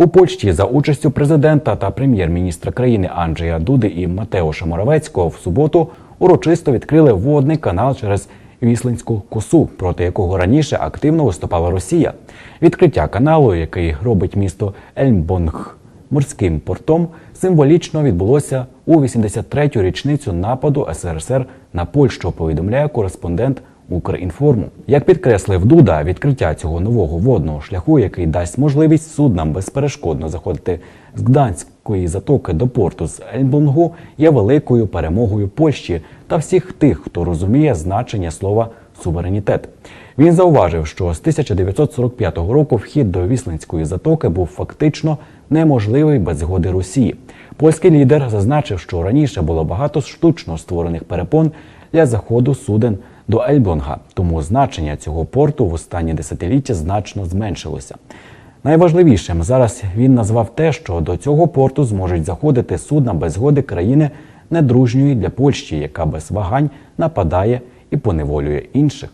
У Польщі за участю президента та прем'єр-міністра країни Анджея Дуди і Матеуша Моравецького в суботу урочисто відкрили водний канал через Віслинську косу, проти якого раніше активно виступала Росія. Відкриття каналу, який робить місто Ельмбонг морським портом, символічно відбулося у 83-ю річницю нападу СРСР на Польщу. Повідомляє кореспондент Укрінформу. Як підкреслив Дуда, відкриття цього нового водного шляху, який дасть можливість суднам безперешкодно заходити з Гданської затоки до порту з Ельбонгу, є великою перемогою Польщі та всіх тих, хто розуміє значення слова суверенітет. Він зауважив, що з 1945 року вхід до Віслинської затоки був фактично неможливий без згоди Росії. Польський лідер зазначив, що раніше було багато штучно створених перепон для заходу суден до Ельблонга, тому значення цього порту в останні десятиліття значно зменшилося. Найважливішим зараз він назвав те, що до цього порту зможуть заходити судна без згоди країни недружньої для Польщі, яка без вагань нападає і поневолює інших.